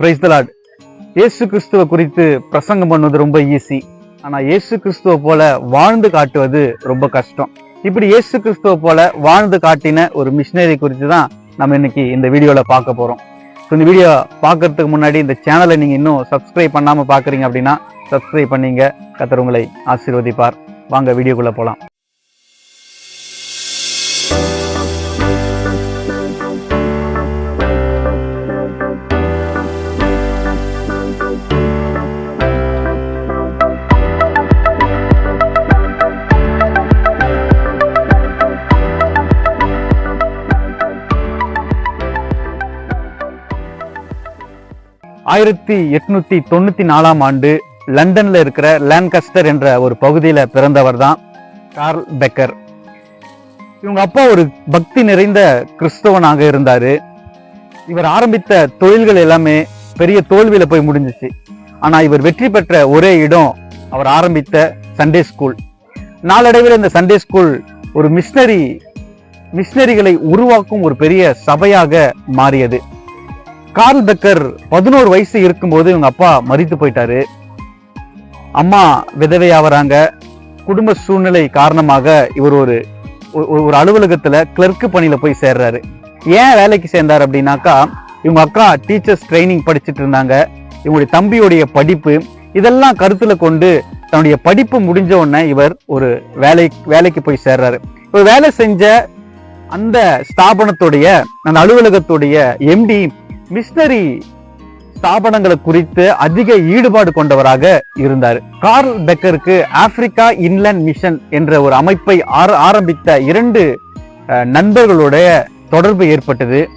Price தலாட் இயேசு கிறிஸ்துவ குறித்து பிரசங்கம் பண்ணுவது ரொம்ப ஈஸி ஆனால் இயேசு கிறிஸ்துவ போல வாழ்ந்து காட்டுவது ரொம்ப கஷ்டம். இப்படி இயேசு கிறிஸ்துவ போல வாழ்ந்து காட்டின ஒரு மிஷினரி குறித்து தான் நம்ம இன்னைக்கு இந்த வீடியோவில் பார்க்க போகிறோம் ஸோ இந்த வீடியோ பார்க்கறதுக்கு முன்னாடி இந்த சேனலை நீங்கள் இன்னும் சப்ஸ்கிரைப் பண்ணாமல் பார்க்குறீங்க அப்படின்னா சப்ஸ்கிரைப் பண்ணீங்க. கத்தர் உங்களை ஆசீர்வதிப்பார். வாங்க வீடியோக்குள்ளே போகலாம் ஆயிரத்தி எட்நூத்தி தொண்ணூத்தி நாலாம் ஆண்டு லண்டன்ல இருக்கிற லேன்கஸ்டர் என்ற ஒரு பகுதியில பிறந்தவர் தான் கார்ல் பெக்கர். இவங்க அப்பா ஒரு பக்தி நிறைந்த கிறிஸ்தவனாக இருந்தாரு. இவர் ஆரம்பித்த தொழில்கள் எல்லாமே பெரிய தோல்வியில போய் முடிஞ்சிச்சு. ஆனா இவர் வெற்றி பெற்ற ஒரே இடம் அவர் ஆரம்பித்த சண்டே ஸ்கூல். நாளடைவில் இந்த சண்டே ஸ்கூல் ஒரு மிஷினரி மிஷினரிகளை உருவாக்கும் ஒரு பெரிய சபையாக மாறியது. கார்ல் பெக்கர் பதினோரு வயசு இருக்கும்போது இவங்க அப்பா மறித்து போயிட்டாரு. அம்மா விதவையாவறாங்க குடும்ப சூழ்நிலை காரணமாக இவர் ஒரு ஒரு- ஒரு கிளர்க்கு பணியில் போய் சேர்றாரு. ஏன் வேலைக்கு சேர்ந்தார் அப்படின்னாக்கா இவங்க அக்கா டீச்சர்ஸ் ட்ரைனிங் படிச்சுட்டு இருந்தாங்க. இவங்களுடைய தம்பியுடைய படிப்பு இதெல்லாம் கருத்தில் கொண்டு தன்னுடைய படிப்பு முடிஞ்ச உடனே இவர் ஒரு வேலை வேலைக்கு போய் சேர்றாரு. இவர் வேலை செஞ்ச அந்த ஸ்தாபனத்துடைய அந்த அலுவலகத்துடைய எம்டி மிஷினரி ஸ்தாபனங்களை குறித்து அதிக ஈடுபாடு கொண்டவராக இருந்தார். கார்ல் பெக்கருக்கு ஆப்பிரிக்கா இன்லேண்ட் மிஷன் என்ற ஒரு அமைப்பை ஆர- ஆரம்பித்த இரண்டு நண்பர்களுடைய தொடர்பு ஏற்பட்டது.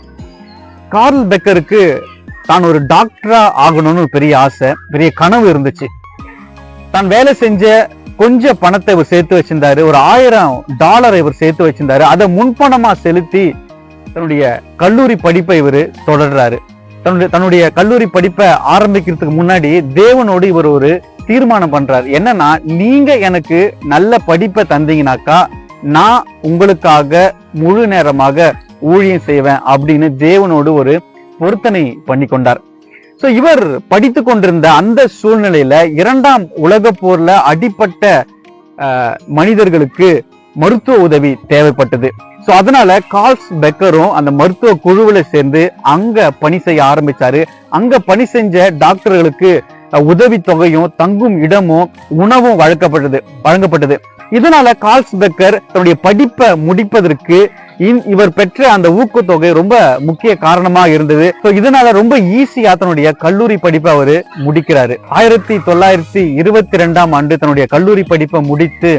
கார்ல் பெக்கருக்கு தான் ஒரு டாக்டரா ஆகணும்னு பெரிய ஆசை பெரிய கனவு இருந்துச்சு. தான் வேலை செஞ்ச கொஞ்ச பணத்தை இவர் சேர்த்து வச்சிருந்தாரு. ஒரு ஆயிரம் டாலரை இவர் சேர்த்து வச்சிருந்தாரு. அதை முன்பணமா செலுத்தி தன்னுடைய கல்லூரி படிப்பை இவர் தொடர்றாரு. தன்னுடைய தன்னுடைய கல்லூரி படிப்பை ஆரம்பிக்கிறதுக்கு முன்னாடி தேவனோடு இவர் ஒரு தீர்மானம் பண்றாரு. என்னன்னா நீங்க எனக்கு நல்ல படிப்பை தந்தீங்கனாக்கா நான் உங்களுக்காக முழு நேரமாக ஊழியம் செய்வேன் அப்படின்னு தேவனோடு ஒரு பொருத்தனை பண்ணி கொண்டார். ஸோ இவர் படித்து கொண்டிருந்த அந்த சூழ்நிலையில இரண்டாம் உலக போர்ல அடிப்பட்ட மனிதர்களுக்கு மருத்துவ உதவி தேவைப்பட்டது. ஸோ அதனால கால்ஸ் பெக்கரும் அந்த மருத்துவ குழுவில் சேர்ந்து அங்க பணி செய்ய ஆரம்பிச்சாரு. அங்க பணி செஞ்ச டாக்டர்களுக்கு உதவி தொகையும் தங்கும் இடமும் உணவும் வழங்கப்பட்டது வழங்கப்பட்டது. இதனால கால்ஸ் பெக்கர் தன்னுடைய படிப்பை முடிப்பதற்கு இவர் பெற்ற அந்த ஊக்கத்தொகை ரொம்ப முக்கிய காரணமா இருந்தது. இதனால ரொம்ப ஈஸியா தன்னுடைய கல்லூரி படிப்பை அவரு முடிக்கிறாரு. ஆயிரத்தி தொள்ளாயிரத்தி இருபத்தி ரெண்டாம் ஆண்டு தன்னுடைய கல்லூரி படிப்பை முடித்து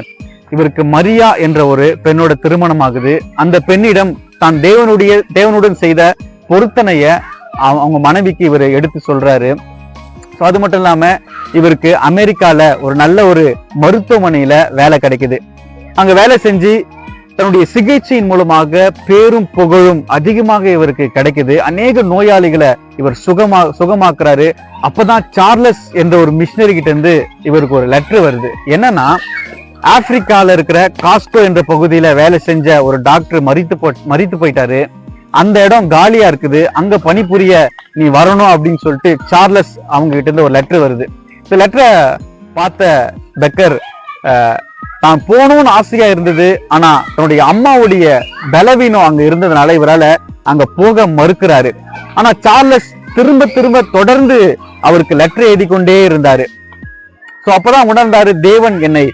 இவருக்கு மரியா என்ற ஒரு பெண்ணோட திருமணம் ஆகுது அந்த பெண்ணிடம் தான் தேவனுடைய தேவனுடன் செய்த பொருத்தனைய அவ- அவங்க மனைவிக்கு இவர் எடுத்து சொல்றாரு. ஸோ அது மட்டும் இல்லாம இவருக்கு அமெரிக்கால ஒரு நல்ல ஒரு மருத்துவமனையில வேலை கிடைக்குது. அங்க வேலை செஞ்சு தன்னுடைய சிகிச்சையின் மூலமாக பேரும் புகழும் அதிகமாக இவருக்கு கிடைக்குது. அநேக நோயாளிகளை இவர் சுகமா சுகமாக்குறாரு. அப்பதான் சார்லஸ் என்ற ஒரு மிஷினரி கிட்ட இருந்து இவருக்கு ஒரு லெட்டர் வருது. என்னன்னா ஆப்பிரிக்காவில் இருக்கிற காஸ்கோ என்ற பகுதியில வேலை செஞ்ச ஒரு டாக்டர் மறித்து போ மறித்து போயிட்டாரு. அந்த இடம் காலியா இருக்குது. அங்க பணிபுரிய நீ வரணும் அப்படின்னு சொல்லிட்டு சார்லஸ் அவங்க கிட்ட இருந்து ஒரு லெட்டர் வருது. இந்த லெட்டரை பார்த்த பெக்கர் அஹ், போகணும்னு ஆசையா இருந்தது. ஆனா தன்னுடைய அம்மாவுடைய பலவீனம் அங்க இருந்ததுனால இவரால அங்க போக மறுக்கிறாரு. ஆனா சார்லஸ் திரும்ப திரும்ப தொடர்ந்து அவருக்கு லெட்டர் எழுதி கொண்டே இருந்தாரு. சோ அப்பதான் உணர்ந்தாரு தேவன் என்னை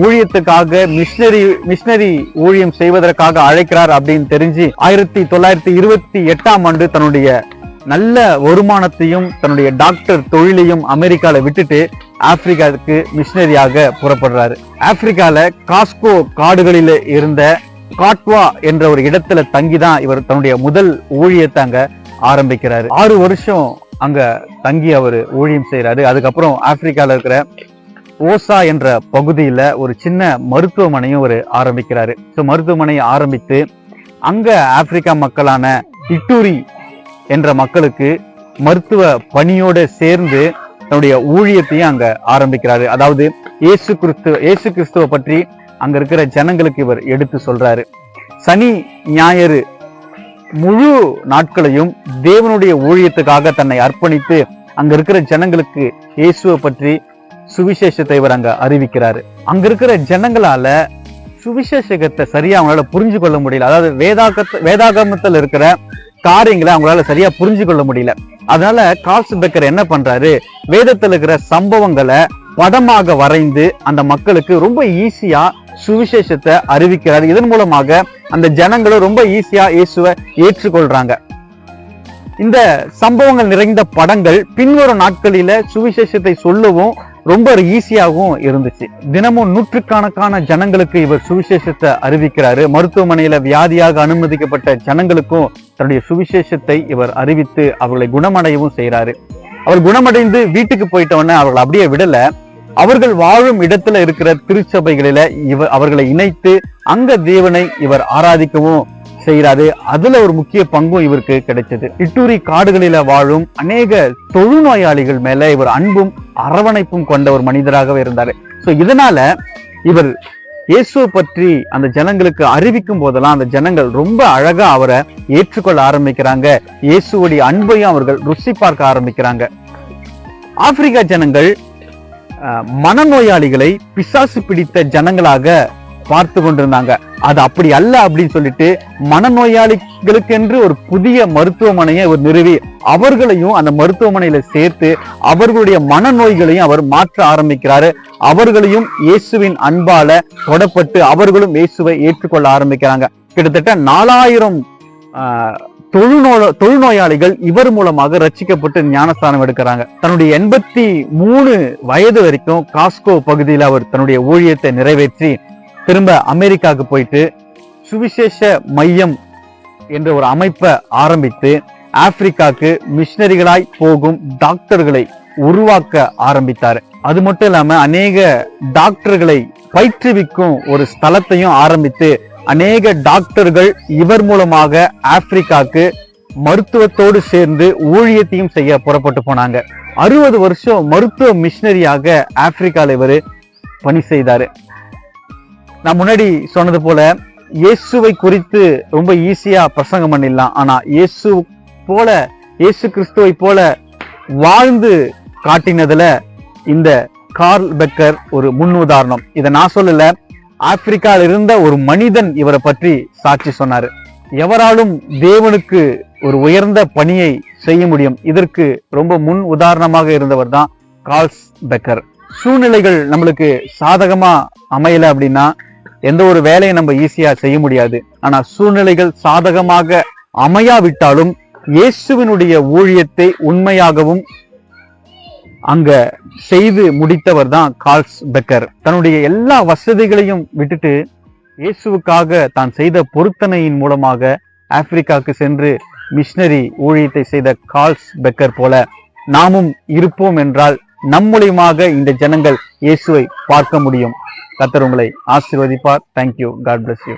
ஊழியத்துக்காக மிஷினரி மிஷினரி ஊழியம் செய்வதற்காக அழைக்கிறார் அப்படின்னு தெரிஞ்சு ஆயிரத்தி தொள்ளாயிரத்தி இருபத்தி எட்டாம் ஆண்டு தன்னுடைய நல்ல வருமானத்தையும் தன்னுடைய டாக்டர் தொழிலையும் அமெரிக்காவில் விட்டுட்டு ஆப்பிரிக்காவுக்கு மிஷினரியாக புறப்படுறாரு. ஆப்பிரிக்காவில் காஸ்கோ காடுகளில் இருந்த காட்வா என்ற ஒரு இடத்துல தங்கிதான் இவர் தன்னுடைய முதல் ஊழியத்தை அங்க ஆரம்பிக்கிறாரு. ஆறு வருஷம் அங்க தங்கி அவர் ஊழியம் செய்யறாரு அதுக்கப்புறம் ஆப்பிரிக்கால இருக்கிற ஓசா என்ற பகுதியில ஒரு சின்ன மருத்துவமனையும் ஒரு ஆரம்பிக்கிறாரு. ஸோ மருத்துவமனையை ஆரம்பித்து அங்க ஆப்பிரிக்கா மக்களான இட்டூரி என்ற மக்களுக்கு மருத்துவ பணியோடு சேர்ந்து தன்னுடைய ஊழியத்தையும் அங்க ஆரம்பிக்கிறாரு. அதாவது இயேசு கிறிஸ்து இயேசு கிறிஸ்துவ பற்றி அங்க இருக்கிற ஜனங்களுக்கு இவர் எடுத்து சொல்றாரு. சனி ஞாயிறு முழு நாட்களையும் தேவனுடைய ஊழியத்துக்காக தன்னை அர்ப்பணித்து அங்க இருக்கிற ஜனங்களுக்கு இயேசுவை பற்றி சுவிசேஷத்தை இவர் அங்க அறிவிக்கிறாரு. அங்க இருக்கிற ஜனங்களால சுவிசேஷகத்தை சரியா அவங்களால புரிஞ்சு கொள்ள முடியல. அதாவது வேதாக வேதாகமத்தில் இருக்கிற காரியங்களை அவங்களால சரியா புரிஞ்சு கொள்ள முடியல. அதனால கால்ஸ் பெக்கர் என்ன பண்றாரு? வேதத்தில் இருக்கிற சம்பவங்களை படமாக வரைந்து அந்த மக்களுக்கு ரொம்ப ஈஸியா சுவிசேஷத்தை அறிவிக்கிறாரு. இதன் மூலமாக அந்த ஜனங்களும் ரொம்ப ஈஸியா இயேசுவை ஏற்றுக்கொள்றாங்க. இந்த சம்பவங்கள் நிறைந்த படங்கள் பின்வரும் நாட்களில சுவிசேஷத்தை சொல்லவும் ரொம்ப ஈஸியாகவும் இருந்துச்சு. தினமும் நூற்றுக்கணக்கான ஜனங்களுக்கு இவர் சுவிசேஷத்தை அறிவிக்கிறாரு. மருத்துவமனையில வியாதியாக அனுமதிக்கப்பட்ட ஜனங்களுக்கும் தன்னுடைய சுவிசேஷத்தை இவர் அறிவித்து அவர்களை குணமடையவும் செய்கிறாரு அவர் குணமடைந்து வீட்டுக்கு போயிட்டவொடனே அவர்கள் அப்படியே விடல. அவர்கள் வாழும் இடத்துல இருக்கிற திருச்சபைகளில இவர் அவர்களை இணைத்து அங்க தேவனை இவர் ஆராதிக்கவும் செய்கிறாரு. அதுல ஒரு முக்கிய பங்கும் இவருக்கு கிடைச்சது இட்டூரி காடுகளில வாழும் அநேக தொழுநோயாளிகள் மேல இவர் அன்பும் அரவணைப்பும் கொண்ட ஒரு மனிதராகவே இருந்தாரு. ஸோ இதனால இவர் இயேசுவை பற்றி அந்த ஜனங்களுக்கு அறிவிக்கும் போதெல்லாம் அந்த ஜனங்கள் ரொம்ப அழகா அவரை ஏற்றுக்கொள்ள ஆரம்பிக்கிறாங்க. இயேசுவோடைய அன்பையும் அவர்கள் ருசி பார்க்க ஆரம்பிக்கிறாங்க. ஆப்பிரிக்கா ஜனங்கள் மனநோயாளிகளை பிசாசு பிடித்த ஜனங்களாக பார்த்து கொண்டிருந்தாங்க. அது அப்படி அல்ல அப்படின்னு சொல்லிட்டு மனநோயாளிகளுக்கென்று ஒரு புதிய மருத்துவமனையை அவர் நிறுவி அவர்களையும் அந்த மருத்துவமனையில சேர்த்து அவர்களுடைய மனநோய்களையும் அவர் மாற்ற ஆரம்பிக்கிறாரு. அவர்களையும் இயேசுவின் அன்பால தொடப்பட்டு அவர்களும் இயேசுவை ஏற்றுக்கொள்ள ஆரம்பிக்கிறாங்க. கிட்டத்தட்ட நாலாயிரம் தொழுநோ தொழுநோயாளிகள் இவர் மூலமாக ரச்சிக்கப்பட்டு ஞானஸ்தானம் எடுக்கிறாங்க. தன்னுடைய எண்பத்தி மூணு வயது வரைக்கும் காஸ்கோ பகுதியில் அவர் தன்னுடைய ஊழியத்தை நிறைவேற்றி திரும்ப அமெரிக்காவுக்கு போயிட்டு சுவிசேஷ மையம் என்ற ஒரு அமைப்பை ஆரம்பித்து ஆப்பிரிக்காவுக்கு மிஷினரிகளாய் போகும் டாக்டர்களை உருவாக்க ஆரம்பித்தார். அது மட்டும் இல்லாம அநேக டாக்டர்களை பயிற்றுவிக்கும் ஒரு ஸ்தலத்தையும் ஆரம்பித்து அநேக டாக்டர்கள் இவர் மூலமாக ஆப்பிரிக்காவுக்கு மருத்துவத்தோடு சேர்ந்து ஊழியத்தையும் செய்ய புறப்பட்டு போனாங்க. அறுபது வருஷம் மருத்துவ மிஷினரியாக ஆப்பிரிக்கால இவர் பணி செய்தாரு. நான் முன்னாடி சொன்னது போல இயேசுவை குறித்து ரொம்ப ஈஸியா பிரசங்கம் பண்ணிடலாம். ஆனா இயேசு போல இயேசு கிறிஸ்துவை போல வாழ்ந்து காட்டினதுல இந்த கார்ல் பெக்கர் ஒரு முன் உதாரணம் இதை நான் சொல்லல. ஆப்பிரிக்கால இருந்த ஒரு மனிதன் இவரை பற்றி சாட்சி சொன்னாரு. எவராலும் தேவனுக்கு ஒரு உயர்ந்த பணியை செய்ய முடியும். இதற்கு ரொம்ப முன் உதாரணமாக இருந்தவர் தான் கால்ஸ் பெக்கர். சூழ்நிலைகள் நம்மளுக்கு சாதகமா அமையல அப்படின்னா எந்த ஒரு வேலையை நம்ம ஈஸியா செய்ய முடியாது. ஆனா சூழ்நிலைகள் சாதகமாக அமையாவிட்டாலும் இயேசுவினுடைய ஊழியத்தை உண்மையாகவும் அங்க செய்து முடித்தவர் தான் கால்ஸ் பெக்கர். தன்னுடைய எல்லா வசதிகளையும் விட்டுட்டு இயேசுவுக்காக தான் செய்த பொருத்தனையின் மூலமாக ஆப்பிரிக்காவுக்கு சென்று மிஷினரி ஊழியத்தை செய்த கால்ஸ் பெக்கர் போல நாமும் இருப்போம் என்றால் நம் மூலியமாக இந்த ஜனங்கள் இயேசுவை பார்க்க முடியும். கத்தர் உங்களை ஆசீர்வதிப்பார். Thank you God bless you